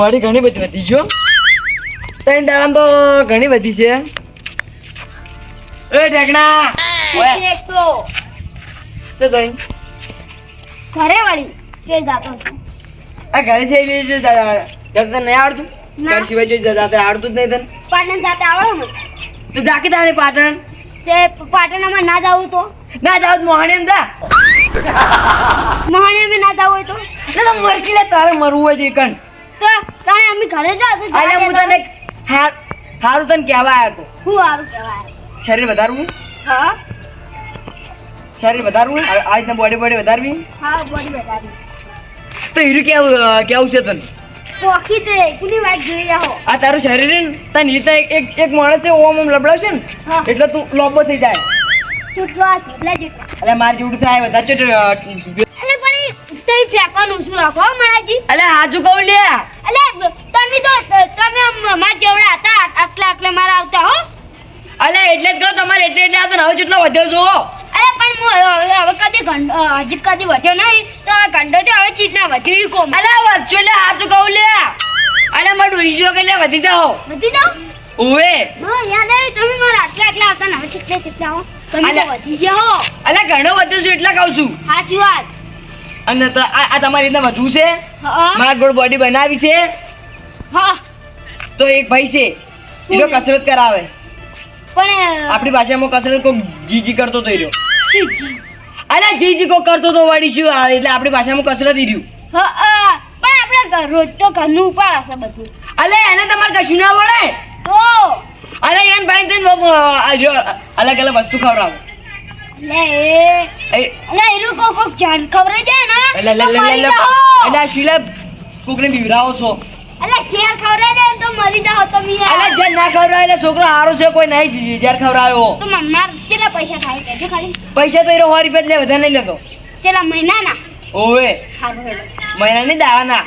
Body ઘણી બધી વધી જો. ત્રણ દાડા તો ઘણી બધી છે. એ ઢેકણા. તો. તો ઘરે વળી. કે જાતો આ ઘરે છે એવી જે દાદા. તને નહીં આવડતું? ઘર સિવાય જે દાદા આવડતું જ નહીં તને. પાટણ જાતે આવડે તો જાકી તારે પાટણ? તે પાટણમાં ના જાવું તો. ના જાવ મોહણી એમ જા. મહાણિયામાં ના જાવું હોય તો. મરકી લે તારે મરવું હોય તો કણ. તો તાણે અમે ઘરે જાવ તો અલે હું તને હાર હારું તને કહેવા આવ્યો તો. હું હારું કહેવા શરીર વધારવું? હા? શરીર વધારવું? આજ આ બોડી બોડી વધારવી? હા બોડી વધારવી તો હીરું કેવું કેવું છે તને? પોખી તે કોની વાત જોઈ જાઓ આ તારું શરીર ને તને રીતે એક એક માણસ છે ઓમ ઓમ લબડાવશે ને. એટલે તું લોબો થઈ જાય. છૂટવા થેપલા જેટલા. એટલે માર જેવડું થાય બધા ચટ પણ ફેંકવાનું શું રાખો કહું લે. અલે તમે તો તમે મારા જેવડા હતા આટલા આટલા મારા આવતા હો? અલે એટલે જ કહો તમારે એટલે એટલે આવતા હવે જેટલો વધ્યો છો અરે પણ હું હવે હવે કદી ઘંટો હજી કદી વધ્યો નહીં. તો આ ઘંટો તો હવે ચીજ ના વધ્યો કોમ. અલે વધ્યો એટલે હાચું કહું લે. અલે મારું ડોરી જો કે લે વધી જાઓ. વધી જાઓ? ઓવે યાદ આવ્યું તમે મારા આટલા આટલા હતા ને હવે કેટલે કેટલા હો. તમે તો વધી ગયા હો. અલે ઘણો વધ્યો છું એટલે કહું છું. સાચી વાત. અને આ આ તમારી રીતના વધવું છે? માર ગોળ બોડી બનાવી છે? હા. તો એક ભાઈ છે એનો કસરત કરાવે. પણ આપણી ભાષામાં કસરત કોક જીજી કરતો તો રહ્યો. શિવજી જીજી કોક કરતો તો વળી શું એટલે આપણી ભાષામાં કસરત ઈ રહ્યું. પણ આપણે રોજ તો ઘરનું ઉપાડ હશે બધું. અલે એને તમારે કશું ના વળે? તો અરે એને ભાઈ તને અલગ અલગ વસ્તુ ખવડાવો. એટલે એનું કોક કોક જાણ ખબર જાય ને એટલે શીલા કોકને બીવરાવો છો. અલે શેર ખવડાઈ ને તો મરી જાઓ તમે. અલે જે ના ખવડાવે એટલે છોકરો હારો છે કોઈ નહીં જીજી જ્યારે ખવડાવ્યો. તો મમ્મા કેટલા પૈસા થાય કહેજો ખાલી. પૈસા તો એરો સો રૂપિયા લે વધારે નહીં લેતો. કેટલા મહિનાના? ઓવે. મહિના નહીં દાડાના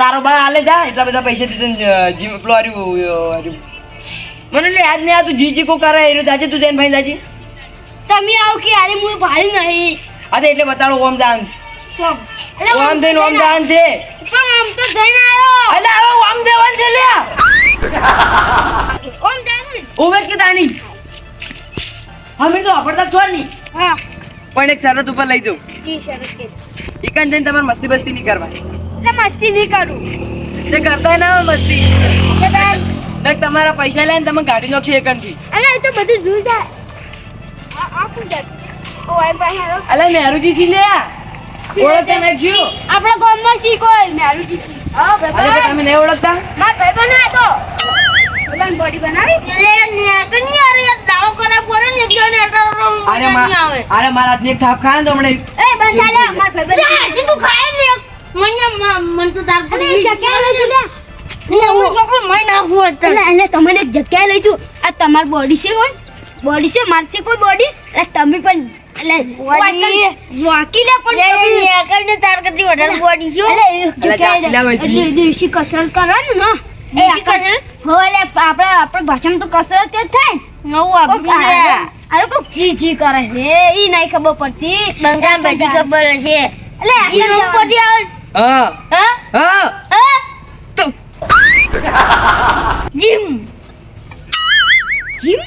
તારો બા હાલે જા એટલા બધા પૈસા દીધે જીમ પેલો હાર્યું, મને લે યાદ નહીં આ તું જીજી કો કરે એનું જાજે તું જઈને ભાઈ જાજી. તમે આવો કે અરે હું ભાળી નહીં. અરે એટલે બતાડો ઓમ અલે ઓમ થઈને ઓમ દાન છે. પણ આમ તો જઈને આવ્યો અલે હવે ઓમ દેવાન છે લે ઓમ જઈને ઓવે કે દાણી અમે તો આપડતા છો નહીં હા. પણ એક શરત ઉપર લઈ જાઉં. જી શરત કે ઈકન જઈને તમારે મસ્તી બસ્તી નહીં કરવાની એટલે મસ્તી નહીં કરું. તે કરતા ના મસ્તી. કે બેન, નક તમારા પૈસા લઈને તમે ગાડી નો છે એકનથી. અલે એ તો બધું જોઈ જાય આ આ શું જાય ઓ એમ પાસે અલે મેરુજી સી લે ઓળખતા નાખજો આપણા ગામમાં શી કોઈ? મેરુજી શી. હા ભાઈ તમે નહીં ઓળખતા. માર ભાઈ બના તો. બધાને બોડી બનાવી. લે ને કની અરે દાડો કરે પોરે ને જો ને અરે મા- અરે મારા હાથની એક થાપ ખાય તો હમણાં એ બંધા લે માર ભાઈ બના હજી તું ખાય ને મણિયા મન તો દાળ અરે જગ્યા લઈ તું લે હું છોકરો મય ના હું એટલે એટલે તમને એક જગ્યા લઈ તું આ તમારી બોડી છે કોઈ? બોડી છે? મારશે કોઈ બોડી એટલે તમે પણ એટલે વાકી લે પણ તમે આગળને તાર કરતી વધારે બોડી છે અલા. જગ્યાએ દેશી કસરત કરવાનું ને. એ કસરત? હો એટલે આપણે આપણી ભાષામાં તો કસરત જ થાય. નવું આપણું અરે કોક જી જી કરે છે. ઈ નહીં ખબર પડતી. બંગાળ બધી ખબર છે એટલે ઈ નો પડી આવે. હા. હા? હા. હા? જીમ. જીમ?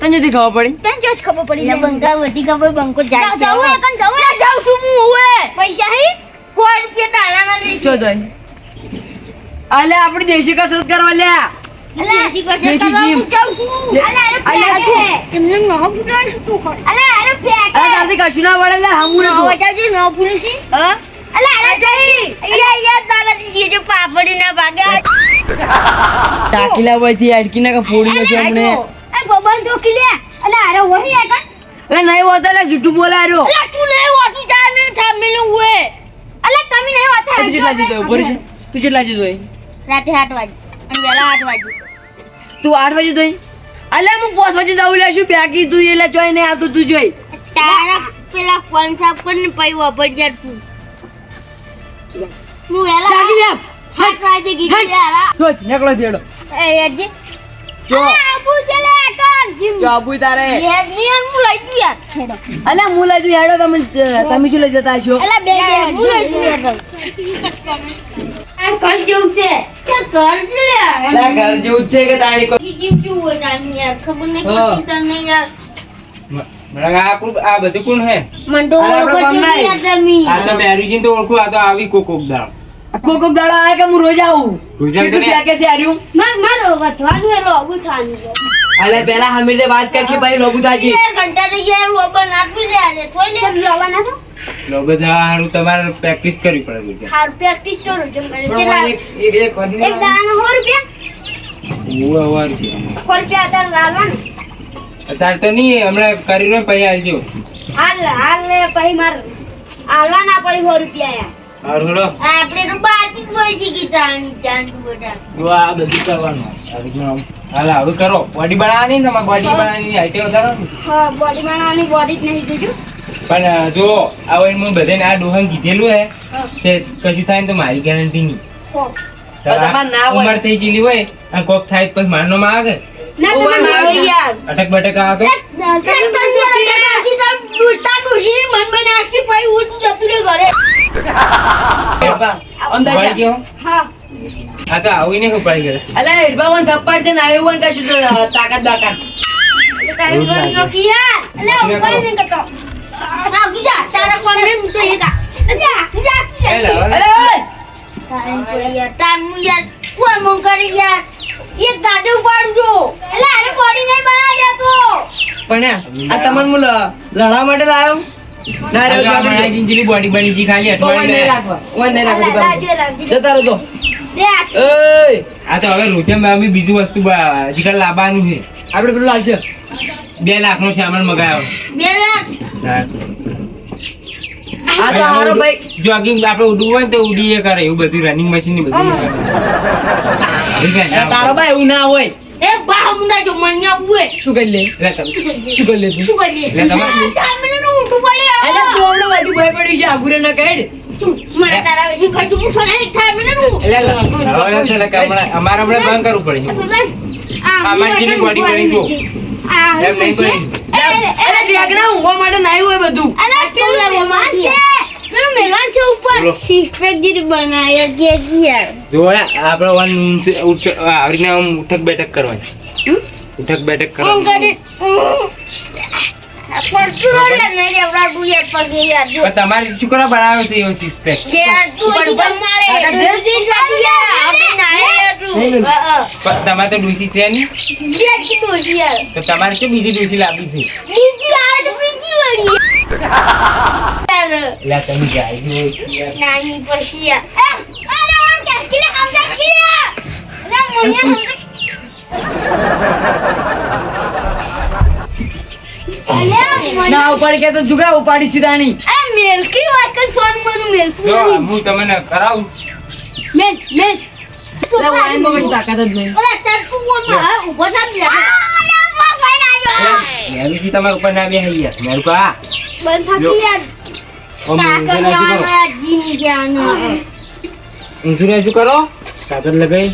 તને નથી ખબર પડી? તને જો જ ખબર પડી? બંકા વધી ખબર બંકો જાય જાવ એ કન જાવ એ જાવ છું હું હવે પૈસા હી? 100 રૂપિયા તાળાના લઈ જો દઈ અલે આપણી દેશી કસરત કરવા લે. અલે દેશી કસરત કરવા હું જાવ છું. અલે અરે અલે, ફેંકે તું. તમને નો ફૂટાય શું તું અલે અરે ફેક અરે તારથી કશું ના વળે લે હમું ના વટાજી નો ફૂલસી હા? અલે અરે જઈ. યા યા તારા જે જે પાપડી ના ભાગે. ટાકીલા વયથી અડકી ના ફોડી નો છે હમણે ગોબન તો કિલે અલે અરે વહી આ અલે નહીં હોતો લે જૂઠું બોલાય અલે તું નહીં વાટું જા ને થામેલું હુએ. અલે તમે નહીં વાતા તું કેટલા જીતો ઊભો રહી તું કેટલા જીતો રાતે 8 વાગે અને વેલા 8 વાગે. તું આઠ વાગે તો અલે હું પોસ વાગે જાઉં લે શું બાકી તું એટલે જોઈ ને આવતું તું જોઈ. તારા પેલા ફોન સાફ કરીને પઈ વાપર જા તું હું વેલા જાગી લે 8 વાગે ગીતી યારા જો નીકળો દેડો એ યાજી જો. આબુ છે લે કર જીમ. જો આબુ તારે. નિયન હું લઈ ગયો યાર અલે હું લઈ જઉં હેડો તમે તમે શું લઈ જતા છો? અલા બે બે હું લઈ ગયો યાર. ઘર જેવું છે. ઘર છે ઘર જેવું છે કે તાણી કોઈ? જીવ જેવું હોય તારની યાર? ખબર નહીં પડતી તને યાર. આ બધું કોણ હે મન ઓળખો છે આ તો બેરુજીને તો ઓળખું આ તો આવી કોક કોક દાળ કોક કોક દાડા આવે કે હું રોજ આવું? રોજ? પ્યાકે છે આર્યું માર મારો વધવાનું એ લોગું થવાનું અલે પેલા હમીરે વાત કર કે ભાઈ લોબુદાજી. ઘંટા નાખી લે આજે થોઈ લે લોવાના છો લો બધા હારું તમારે પ્રેક્ટિસ કરવી પડે રોજ હાર પ્રેક્ટિસ કરો જેમ કરે. પણ એક એક એક એક દાણા સો રૂપિયા? હું અવાર છે રૂપિયા લાવવાનું. તો નહીં હમણાં કરી રહ્યો પછી આવજો હાલ હાલ લે પછી માર હાલવાના પડી હો રૂપિયા યાર. આપણે બાજી છે ગીતાની ચાંદ બધા આ બધું કરવાનું. હાલ હવે કરો. બોડી બનાવવાની ને તમારે બોડી બનાવવાની હાઈટે વધારો ને હા બોડી બનાવવાની બોડી જ નહીં જોજો પણ જો આ હું બધાને આ ડોહન કીધેલું હે તે કશું થાય ને તો મારી ગેરંટી નહીં હો. પણ તમારે ના હોય. ઉંમર થઈ ગયેલી હોય અને કોક થાય તો પછી માં આવે? ના ઓ, તમે ના, મારો ના. યાર. અટક બટક આવે તો? અંદાજ વળી આવીને નહીં ઉપાડી ગયો અલે હિરબા વન સપાટ છે ને આવ્યું વન કશું તો તાકાત બાકાત. એ લાવો ને. અરે ઓય! પણ આ તમને હું લ- માટે લાયો ના રે આ બોડી બની જી ખાલી વન નહીં રાખવા નહીં રાખવા દુકાન જતા રહો તો એય આ તો હવે રોજમ બી બીજું વસ્તુ હજી લાવવાનું છે. આપણે પેલું લાવશે. બે લાખ. નો સામાન મગાવ્યો આ તો જોગિંગ આપણે ઉડવું હોય ને તો ઉડીએ કરે એવું બધું રનિંગ મશીન ને બધું તારો ભાઈ એવું ના હોય. એ બા મુંડા જો શું કરી લે? તમે- શું કરી લે? તું? શું તમારે- પડે. અરે તું હમણાં ભય પડી છે આગુરે ના મને તારા વિશે કઈ તું પૂછો નહીં થાય મને નું એટલે છે ને કે અમારે હમણાં બંધ કરવું પડે. જો. એમ નહીં. અરે ડ્રેગના ઊંઘવા માટે હોય બધું. આપણે ઉઠક બેઠક કરવાની. ઉઠક બેઠક કરવાની. તમારે છોકરા બનાવે છે એવો સિસ્ટેમ પણ તમારે તો ડૂસી છે ને તો તમારે શું બીજી ડૂસી લાવી છે? તમે જાય. નાની પછી આ ના ઉપાડી કે તો જુગરા ઉપાડી સીધા નહીં. મેલકી વાત કર ફોન મનું મેલકી હું તમને કરાવું. મેલ મેલ. ના કા ના કરો. ના કાગળ લગાઈ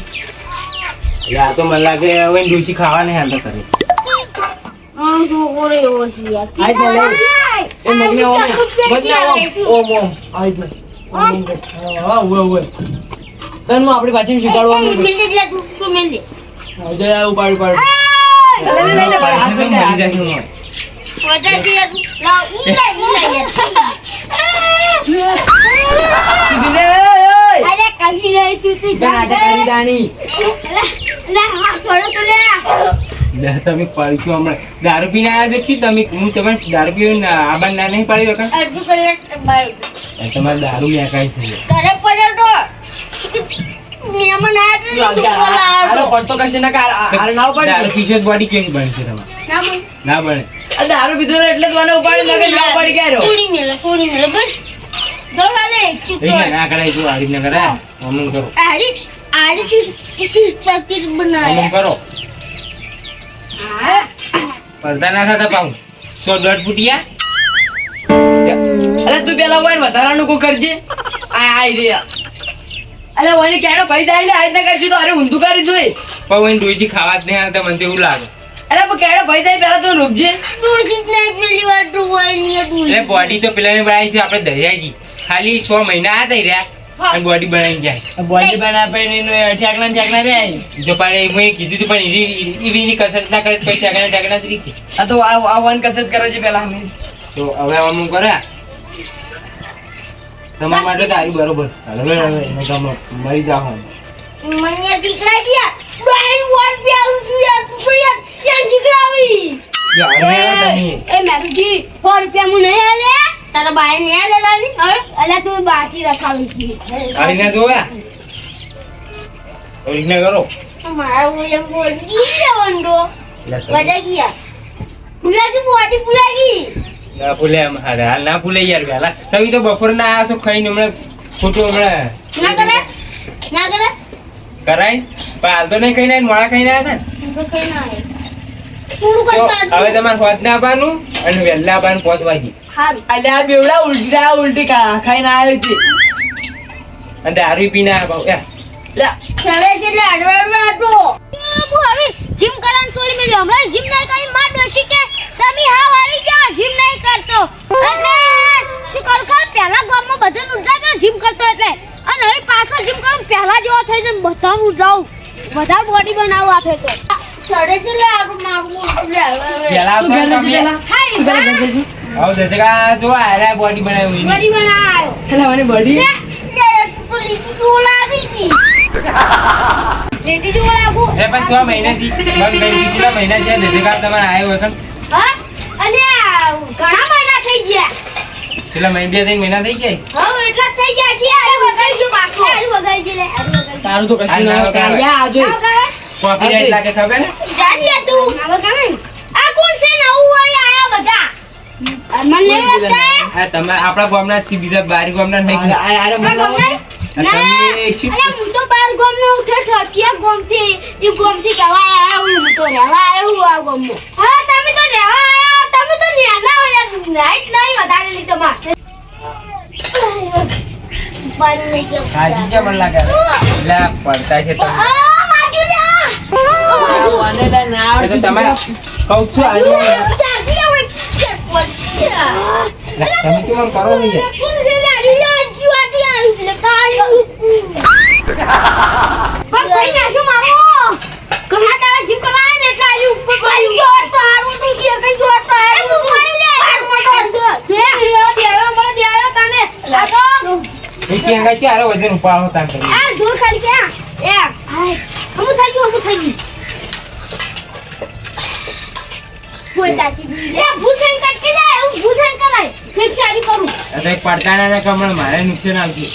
આ તો મને લાગે હવે ડૂસી ખાવા નહીં હાલતા કરે. આમ તો ઓરે ઓછી યાર આઈ લે. એ મગને ઓમ મગને ઓમ ઓમ આઈ ઓમ હા ઓય ઓય તન હું આપણી પાછી શીખવાડવાનું મિલ દે તું તું મિલ દે આઈ ઉપાડ ઉપાડ લે, લે, લે, લે, હાથ મરી જાય હું હોય. દે તું ઈ લે ઈ લે યાર સીધી લે, એય, એય. અરે કાશી લે તું તું જા, જા, કરી લે લે હા છોડો તો લે લે, તમે પડી ગયો હમણાં. દારૂ પીને આવ્યા છો કે તમે? હું તમે દારૂ પીને આબા ના નહીં પાડી વખત તમારે દારૂ મેકાય છે ઘરે પડ્યો કરો. પડતા ના થતા પાઉ. સો દોઢ ફૂટિયા. અરે તું પેલા હોય ને વધારાનું કોઈ કરજે. આ આઈ રહ્યા અલે ઓની કેડો ભાઈ દાઈ લે આજ ના કરશું તો અરે ઊંધું કરી જોઈ પણ એને ડોસી ખાવા જ નહીં આવતા મને એવું લાગે. અરે પણ કેડો ભાઈ દાઈ પેલા તો રૂપજે. તું ચીજ ને પેલી વાર તું હોય ને તું એટલે બોડી તો પેલા ને બનાવી છે આપણે દરિયાજી ખાલી છ મહિના આ થઈ રહ્યા. બોડી બનાવી જાય. બોડી બનાવે ઠેકણા ઠેકણા રે જો પણ મેં કીધું તું પણ એવી એવી કસરત ના કરે પછી ઠેકાણા ઠેકાણા જ રીતી. આ તો આ આ કસરત કરે છે પેલા અમે તો હવે અમુક કરે? તમારા માટે તારી બરોબર. હવે હવે એને મરી જાઓ મને દીકરા ગયા. બ્રાઇન વોટ પે આવું છું યાર તું યાર યાર જીગરાવી જો હવે આવ્યા તમે. એ મેરુજી 100 રૂપિયા મુ નહીં આલે. તારા બાય ને લાલી હવે? અલ્યા તું બાકી રખાવી છે. આ રીતના જોયા તો રીતના કરો. મારા એમ બોલ ગી વંડો. લે ગયા ફૂલા ગયા. ફુલાજી ફૂલા ગઈ ના ફૂલે એમ હારે હાલ ના ફૂલે યાર વેલા તમે તો બપોર ના આવ્યા છો ખાઈને હમણાં ખોટું હમણાં ના કરે. ના કરે. કરાય. પણ હાલ તો નહીં ખાઈને આયા, મોડા ખાઈને આવ્યા હતા તો કઈ ના આવે ને. હવે તમારે હોત ના આવવાનું અને વહેલા બાન પાંચ વાગે. અલ્યા આ બેવડા ઉલટી ઉલટી ખા ખાઈને આવ્યો છે. અને દારૂ પીને આવ્યા ભાવ લે. હવે એટલે અડવાડવા આટો હું હવે જીમ કરવાનું છોડી મેલ્યો. હમણાં જીમ નહીં કરી માં ડોશી કે તમે હા વાળી જા જીમ નહીં કરતો. અને શું કરું? ખા પહેલા ગામમાં ઉલટા તો જીમ કરતો એટલે. અને હવે પાછો જીમ કરું પહેલા જેવો થઈ જાય બધા ઉઠાવું વધારે બોડી બનાવું આપે તો. સડે છે લે આપણું મારું પેલા હવે દસકા જો આ બોડી બનાવી. બોડી બનાવ્યો. એટલે મને બોડી લે લે તું લીટી જોલા આવી ગઈ લીટી જોલા આગું એ પણ છ મહિનાથી બંધ કરી દીધી. કેટલા મહિના છે. દસકા તમારે આવ્યો હતો હા અલ્યા ઘણા મહિના થઈ ગયા. કેટલા મહિના બે ત્રણ મહિના થઈ ગયા? હવે એટલા થઈ ગયા છે અરે વગાડી ગયો પાછો અરે વગાડી દે લે તારું તો કશું ના લાગે ખબર? ને જાડી તું હવે કામે આ કોણ છે નવું વાળી આયા બધા મને કોઈ બીજા નહીં આ તમારા આપણા બીજા બારી. ના. હું તો બાર ગામ નો ઉઠ્યો છો. ગામથી ઈ ગામથી કવા આયા હું. તો રહેવા આયો હું આ ગામ હા તમે તો રહેવા આયા. તમે તો નેના હોય નાઈટ નહીં વધારેલી તમારે બારી નહીં કે હાજી છે મને લાગે. એટલે પડતા છે તમે. આ બાજુ જા. મને ના એ તમારે કહું છું આજે જાગી આવો ચેક વચ્ચા લે, તમે કેમ આમ કરો જો વજન ઉપાડો તાન કરી આ ખાલી કે આ એ હાય થઈ ગયું હમુ થઈ કોઈ તાચી લે ભૂત થઈ કટકી લે હું ભૂત થઈ ફેર સારી કરું. આ પડતાના કમળ મારે નુકસાન આવશે.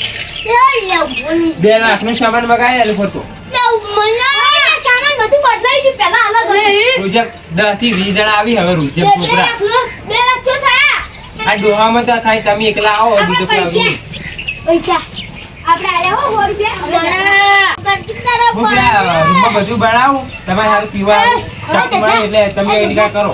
બે લાખનું સામાન મગાય એટલે ખોટું. લે સામાન બધું બદલાઈ ગયું પહેલા અલગ હતું. દસથી વીસ જણા આવી હવે રોજે બે બે છોકરા. બે લાખ તો થયા. આ ડોહામાં તો થાય તમે એકલા આવો બીજો કોઈ પૈસા આવું પૈસા. આપણે આયા હો રૂપિયા. બધું બનાવું? તમારે સારું પીવા આવું. એટલે તમે કરો.